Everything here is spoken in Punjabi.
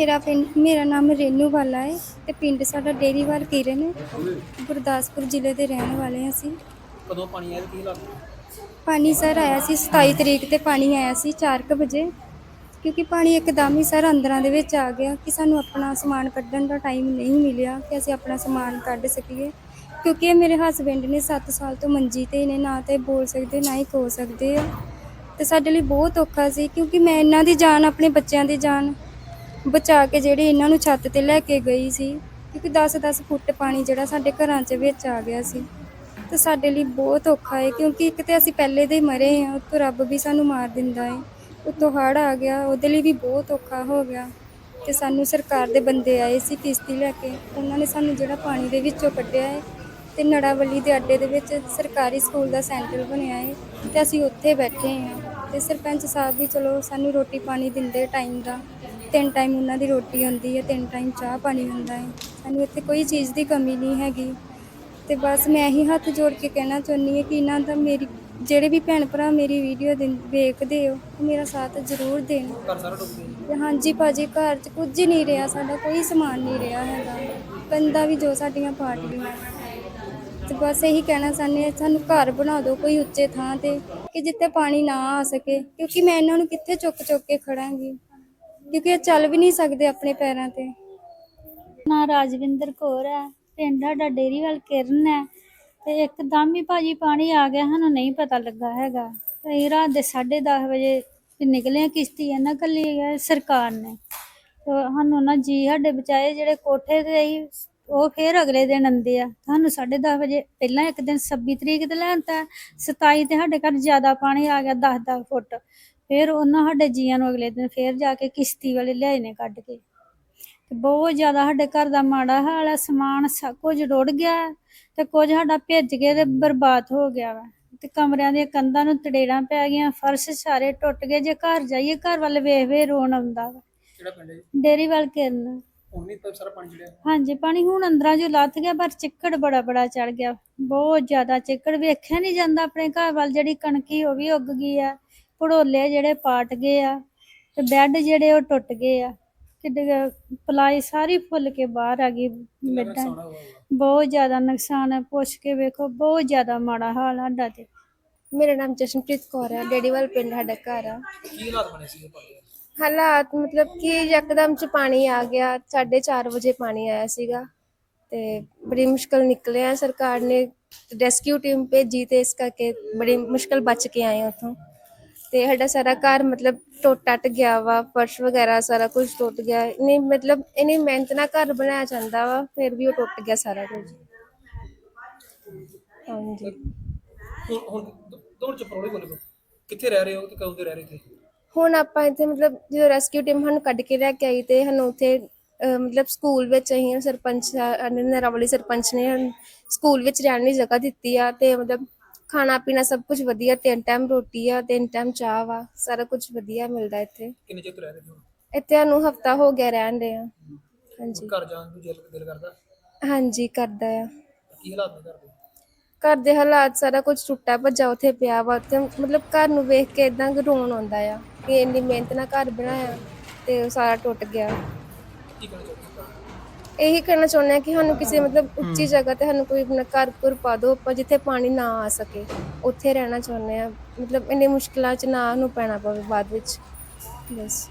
ਮੇਰਾ ਪਿੰਡ ਮੇਰਾ ਨਾਮ ਰੇਨੂ ਵਾਲਾ ਹੈ ਤੇ ਪਿੰਡ ਸਾਡਾ ਡੇਰੀਵਾਲ ਕਿਰਨ ਹੈ। ਗੁਰਦਾਸਪੁਰ ਜ਼ਿਲ੍ਹੇ ਦੇ ਰਹਿਣ ਵਾਲੇ ਹਾਂ ਅਸੀਂ। ਕਦੋਂ ਪਾਣੀ ਆਇਆ ਤੇ ਕੀ ਹਾਲਾਤ? ਪਾਣੀ ਸਰ ਆਇਆ ਸੀ 27 ਤਰੀਕ ਤੇ ਪਾਣੀ ਆਇਆ ਸੀ 4:00 ਵਜੇ। ਕਿਉਂਕਿ ਪਾਣੀ ਇੱਕਦਮ ਹੀ ਸਰ ਅੰਦਰਾਂ ਦੇ ਵਿੱਚ ਆ ਗਿਆ ਕਿ ਸਾਨੂੰ ਆਪਣਾ ਸਮਾਨ ਕੱਢਣ ਦਾ ਟਾਈਮ ਨਹੀਂ ਮਿਲਿਆ ਕਿ ਅਸੀਂ ਆਪਣਾ ਸਮਾਨ ਕੱਢ ਸਕੀਏ। ਕਿਉਂਕਿ ਇਹ ਮੇਰੇ ਹਸਬੰਡ ਨੇ 7 ਸਾਲ ਤੋਂ ਮੰਜੀ ਤੇ ਨੇ ਨਾ ਤੇ ਬੋਲ ਸਕਦੇ ਨਾ ਹੀ ਖੋ ਸਕਦੇ ਆ। ਤੇ ਸਾਡੇ ਲਈ ਬਹੁਤ ਔਖਾ ਸੀ ਕਿਉਂਕਿ ਮੈਂ ਇਹਨਾਂ ਦੀ ਜਾਨ ਆਪਣੇ ਬੱਚਿਆਂ ਦੀ ਜਾਨ ਬਚਾ ਕੇ ਜਿਹੜੀ ਇਹਨਾਂ ਨੂੰ ਛੱਤ ਤੇ ਲੈ ਕੇ ਗਈ ਸੀ, ਕਿਉਂਕਿ 10-10 ਫੁੱਟ ਪਾਣੀ ਜਿਹੜਾ ਸਾਡੇ ਘਰਾਂ 'ਚ ਵਿੱਚ ਆ ਗਿਆ ਸੀ। ਤੇ ਸਾਡੇ ਲਈ ਬਹੁਤ ਔਖਾ ਹੈ ਕਿਉਂਕਿ ਇੱਕ ਤੇ ਅਸੀਂ ਪਹਿਲੇ ਦੇ ਹੀ ਮਰੇ ਹਾਂ ਉੱਤੋਂ ਰੱਬ ਵੀ ਸਾਨੂੰ ਮਾਰ ਦਿੰਦਾ ਹੈ ਉੱਤੋਂ ਹੜ੍ਹ ਆ ਗਿਆ, ਉਹਦੇ ਲਈ ਵੀ ਬਹੁਤ ਔਖਾ ਹੋ ਗਿਆ। ਤੇ ਸਾਨੂੰ ਸਰਕਾਰ ਦੇ ਬੰਦੇ ਆਏ ਸੀ ਕਿਸ਼ਤੀ ਲੈ ਕੇ, ਉਹਨਾਂ ਨੇ ਸਾਨੂੰ ਜਿਹੜਾ ਪਾਣੀ ਦੇ ਵਿੱਚੋਂ ਕੱਢਿਆ ਹੈ ਤੇ ਨੜਾਵਲੀ ਦੇ ਅੱਡੇ ਦੇ ਵਿੱਚ ਸਰਕਾਰੀ ਸਕੂਲ ਦਾ ਸੈਂਟਰ ਬਣਿਆ ਹੈ ਤੇ ਅਸੀਂ ਉੱਥੇ ਬੈਠੇ ਹਾਂ ਤੇ ਸਰਪੰਚ ਸਾਹਿਬ ਵੀ ਚਲੋ ਸਾਨੂੰ ਰੋਟੀ ਪਾਣੀ ਦਿੰਦੇ ਟਾਈਮ ਦਾ। ਤਿੰਨ ਟਾਈਮ ਉਹਨਾਂ ਦੀ ਰੋਟੀ ਹੁੰਦੀ ਹੈ ਤਿੰਨ ਟਾਈਮ ਚਾਹ ਪਾਣੀ ਹੁੰਦਾ ਹੈ। ਸਾਨੂੰ ਇੱਥੇ ਕੋਈ ਚੀਜ਼ ਦੀ ਕਮੀ ਨਹੀਂ ਹੈਗੀ। ਤੇ ਬਸ ਮੈਂ ਇਹੀ ਹੱਥ ਜੋੜ ਕੇ ਕਹਿਣਾ ਚਾਹੁੰਦੀ ਹਾਂ ਕਿ ਇਹਨਾਂ ਦਾ ਮੇਰੀ ਜਿਹੜੇ ਵੀ ਭੈਣ ਭਰਾ ਮੇਰੀ ਵੀਡੀਓ ਵੇਖਦੇ ਹੋ ਉਹ ਮੇਰਾ ਸਾਥ ਜ਼ਰੂਰ ਦੇਣ। ਘਰ ਸਾਰਾ ਡੁੱਬ ਗਿਆ। ਹਾਂਜੀ ਭਾਜੀ ਘਰ 'ਚ ਕੁਝ ਹੀ ਨਹੀਂ ਰਿਹਾ ਸਾਡਾ ਕੋਈ ਸਮਾਨ ਨਹੀਂ ਰਿਹਾ ਹੈਗਾ। ਕੰਦਾ ਵੀ ਜੋ ਸਾਡੀਆਂ ਪਾਟ ਗਈਆਂ ਤੇ ਬਸ ਇਹੀ ਕਹਿਣਾ ਚਾਹੁੰਦੇ ਹਾਂ ਸਾਨੂੰ ਘਰ ਬਣਾ ਦਿਓ ਕੋਈ ਉੱਚੇ ਥਾਂ ਤੇ ਕਿ ਜਿੱਥੇ ਪਾਣੀ ਨਾ ਆ ਸਕੇ। ਕਿਉਂਕਿ ਮੈਂ ਇਹਨਾਂ ਨੂੰ ਕਿੱਥੇ ਚੁੱਕ ਚੁੱਕ ਕੇ ਖੜਾਂਗੀ? ਕਿਉਂਕਿ ਇਹ ਚੱਲ ਵੀ ਨਹੀਂ ਸਕਦੇ ਆਪਣੇ ਪੈਰਾਂ ਤੇ। ਨਾਂ ਰਾਜਵਿੰਦਰ ਕੌਰ ਹੈ, ਪਿੰਡ ਸਾਡਾ ਡੇਰੀਵਾਲ ਕਿਰਨ ਹੈ ਤੇ ਇੱਕਦਮ ਹੀ ਭਾਜੀ ਪਾਣੀ ਆ ਗਿਆ, ਸਾਨੂੰ ਨਹੀਂ ਪਤਾ ਲੱਗਾ ਹੈਗਾ। ਅਸੀਂ ਰਾਤ ਦੇ 10:30 ਵਜੇ ਵੀ ਨਿਕਲੇ ਹਾਂ ਕਿਸ਼ਤੀ ਇਹਨਾਂ ਕੱਲੀ ਹੈ, ਸਰਕਾਰ ਨੇ। ਤੇ ਸਾਨੂੰ ਨਾ ਜੀ ਸਾਡੇ ਬਚਾਏ ਜਿਹੜੇ ਕੋਠੇ ਤੇ ਸੀ ਉਹ ਫੇਰ ਅਗਲੇ ਦਿਨ ਆਂਦੇ ਆ। ਸਾਨੂੰ 10:30 ਵਜੇ ਪਹਿਲਾਂ ਇੱਕ ਦਿਨ 26 ਤਰੀਕ ਤੇ ਲੈਣਤਾ 27 ਤੇ ਸਾਡੇ ਘਰ ਜ਼ਿਆਦਾ ਪਾਣੀ ਆ ਗਿਆ 10-10 ਫੁੱਟ। ਫਿਰ ਉਹਨਾਂ ਸਾਡੇ ਜੀਆਂ ਨੂੰ ਅਗਲੇ ਦਿਨ ਫੇਰ ਜਾ ਕੇ ਕਿਸ਼ਤੀ ਵਾਲੇ ਲਿਆਏ ਨੇ ਕੱਢ ਕੇ। ਤੇ ਬਹੁਤ ਜ਼ਿਆਦਾ ਸਾਡੇ ਘਰ ਦਾ ਮਾੜਾ ਹਾਲ ਹੈ ਸਮਾਨ ਸਭ ਕੁਝ ਰੁੜ ਗਿਆ ਤੇ ਕੁਝ ਸਾਡਾ ਭਿੱਜ ਕੇ ਤੇ ਬਰਬਾਦ ਹੋ ਗਿਆ ਵਾ। ਤੇ ਕਮਰਿਆਂ ਦੀਆਂ ਕੰਧਾਂ ਨੂੰ ਤੜੇੜਾਂ ਪੈ ਗਈਆਂ ਫਰਸ਼ ਸਾਰੇ ਟੁੱਟ ਗਏ ਜੇ ਘਰ ਜਾਈਏ ਘਰ ਵੱਲ ਵੇਖ ਵੇਖ ਰੋਣ ਆਉਂਦਾ ਵਾ। ਕਿਹੜਾ ਪਿੰਡ ਹੈ ਜੀ? ਡੇਰੀ ਵੱਲ ਕਿਰਨ। ਹੁਣ ਨਹੀਂ ਤਾਂ ਸਾਰਾ ਪਾਣੀ ਚੜਿਆ। ਹਾਂਜੀ ਪਾਣੀ ਹੁਣ ਅੰਦਰਾਂ ਜੋ ਲੱਥ ਗਿਆ ਪਰ ਚਿੱਕੜ ਬੜਾ ਬੜਾ ਚੜ ਗਿਆ। ਬਹੁਤ ਜ਼ਿਆਦਾ ਚਿੱਕੜ ਵੇਖਿਆ ਨਹੀਂ ਜਾਂਦਾ ਆਪਣੇ ਘਰ ਵੱਲ ਜਿਹੜੀ ਕਣਕੀ ਉਹ ਵੀ ਉੱਗ ਗਈ ਆ ਭੜੋਲੇ ਜਿਹੜੇ ਪਾਟ ਗਏ ਆ ਤੇ ਬੈੱਡ ਜਿਹੜੇ ਉਹ ਟੁੱਟ ਗਏ ਆ। ਕਿੱਡੇ ਪਲਾਈ ਸਾਰੀ ਫੁੱਲ ਕੇ ਬਾਹਰ ਆ ਗਈ ਹੋਊਗਾ? ਬਹੁਤ ਜ਼ਿਆਦਾ ਨੁਕਸਾਨ ਹੈ ਪੁੱਛ ਕੇ ਵੇਖੋ ਬਹੁਤ ਜ਼ਿਆਦਾ ਮਾੜਾ ਹਾਲ ਆ ਸਾਡਾ ਤੇ। ਮੇਰਾ ਨਾਮ ਜਸ਼ਨਪ੍ਰੀਤ ਕੌਰ ਹੈ ਡੇਡੀਵਾਲ ਪਿੰਡ ਸਾਡਾ ਘਰ ਆ। ਕੀ ਹਾਲਾਤ ਬਣੇ ਸੀ ਪਾਣੀ ਦੇ? ਹਾਲਾਤ ਮਤਲਬ ਕਿ ਯਕਦਮ ਚ ਪਾਣੀ ਆ ਗਿਆ 4:30 ਵਜੇ ਪਾਣੀ ਆਇਆ ਸੀਗਾ ਤੇ ਬੜੀ ਮੁਸ਼ਕਲ ਨਿਕਲੇ ਸਰਕਾਰ ਨੇ ਰੈਸਕਿਊ ਟੀਮ ਭੇਜੀ ਤੇ ਇਸ ਕਰਕੇ ਬੜੀ ਮੁਸ਼ਕਲ ਬਚ ਕੇ ਆਏ ਉੱਥੋਂ। ਤੇ ਸਾਡਾ ਸਾਰਾ ਘਰ ਮਤਲਬ ਟੁੱਟ ਟੱਟ ਗਿਆ ਵਾ, ਫਰਸ਼ ਵਗੈਰਾ ਸਾਰਾ ਕੁਝ ਟੁੱਟ ਗਿਆ। ਨਹੀਂ ਮਤਲਬ ਇਨੀ ਮਿਹਨਤ ਨਾਲ ਘਰ ਬਣਾਇਆ ਜਾਂਦਾ ਵਾ, ਫਿਰ ਵੀ ਉਹ ਟੁੱਟ ਗਿਆ ਸਾਰਾ ਕੁਝ ਹਾਂਜੀ। ਹੁਣ ਹੁਣ ਚ ਪ੍ਰੋਬਲਮ ਕਿੱਥੇ ਰਹਿ ਰਹੇ ਹੋ ਤੇ ਕਦੋਂ ਦੇ ਰਹਿ ਰਹੇ ਇੱਥੇ? ਹੁਣ ਆਪਾਂ ਇੱਥੇ ਮਤਲਬ ਜਦੋਂ ਰੈਸਕਿਊ ਟੀਮ ਸਾਨੂੰ ਕੱਢ ਕੇ ਲੈ ਕੇ ਆਈ ਤੇ ਸਾਨੂੰ ਉੱਥੇ ਅਹ, ਮਤਲਬ ਸਕੂਲ ਵਿੱਚ ਅਸੀਂ ਸਰਪੰਚ ਸਾਡੇ ਨਰਾਵਲੀ ਸਰਪੰਚ ਨੇ ਸਾਨੂੰ ਸਕੂਲ ਵਿੱਚ ਰਹਿਣ ਦੀ ਜਗ੍ਹਾ ਦਿੱਤੀ ਆ ਤੇ ਮਤਲਬ ਖਾਣਾ ਪੀਣਾ ਸਭ ਕੁਝ ਵਧੀਆ ਤਿੰਨ ਟਾਈਮ ਰੋਟੀ ਆ ਤਿੰਨ ਟਾਈਮ ਚਾਹ ਵਾ ਸਾਰਾ ਕੁਝ ਵਧੀਆ ਮਿਲਦਾ ਇੱਥੇ। ਕਿੰਨੇ ਚਿਰ ਤੋਂ ਰਹਿ ਰਹੇ ਹੋ? ਇੱਥੇ ਸਾਨੂੰ ਹਫਤਾ ਹੋ ਗਿਆ ਰਹਿਣ ਦੇ ਆ। ਹਾਂਜੀ। ਘਰ ਜਾਣ ਨੂੰ ਦਿਲ ਦਿਲ ਕਰਦਾ? ਹਾਂਜੀ ਕਰਦਾ ਆ। ਕੀ ਹਾਲਾਤ ਨੇ ਘਰ ਦੇ? ਘਰ ਦੇ ਹਾਲਾਤ ਸਾਰਾ ਕੁਝ ਟੁੱਟਾ ਭੱਜਾ ਉੱਥੇ ਪਿਆ ਵਾ ਉੱਥੇ ਮਤਲਬ ਘਰ ਨੂੰ ਵੇਖ ਕੇ ਇਦਾਂ ਰੋਣ ਆਉਂਦਾ ਆ। ਕਿ ਇੰਨੀ ਮਿਹਨਤ ਨਾਲ ਘਰ ਬਣਾਇਆ ਤੇ ਉਹ ਸਾਰਾ ਟੁੱਟ ਗਿਆ। ਕੀ ਕਹਿਣਾ ਚਾਹੁੰਦੇ ਹੋ ਇਹੀ ਕਹਿਣਾ ਚਾਹੁੰਦੇ ਆ ਕਿ ਸਾਨੂੰ ਕਿਸੇ ਮਤਲਬ ਉੱਚੀ ਜਗ੍ਹਾ ਤੇ ਸਾਨੂੰ ਕੋਈ ਆਪਣਾ ਘਰ ਘੁਰ ਪਾ ਦਿਓ ਆਪਾਂ ਜਿੱਥੇ ਪਾਣੀ ਨਾ ਆ ਸਕੇ ਉੱਥੇ ਰਹਿਣਾ ਚਾਹੁੰਦੇ ਆ ਮਤਲਬ ਇੰਨੀ ਮੁਸ਼ਕਲਾਂ 'ਚ ਨਾ ਨੂੰ ਪੈਣਾ ਪਵੇ ਬਾਅਦ ਵਿੱਚ। ਬਸ।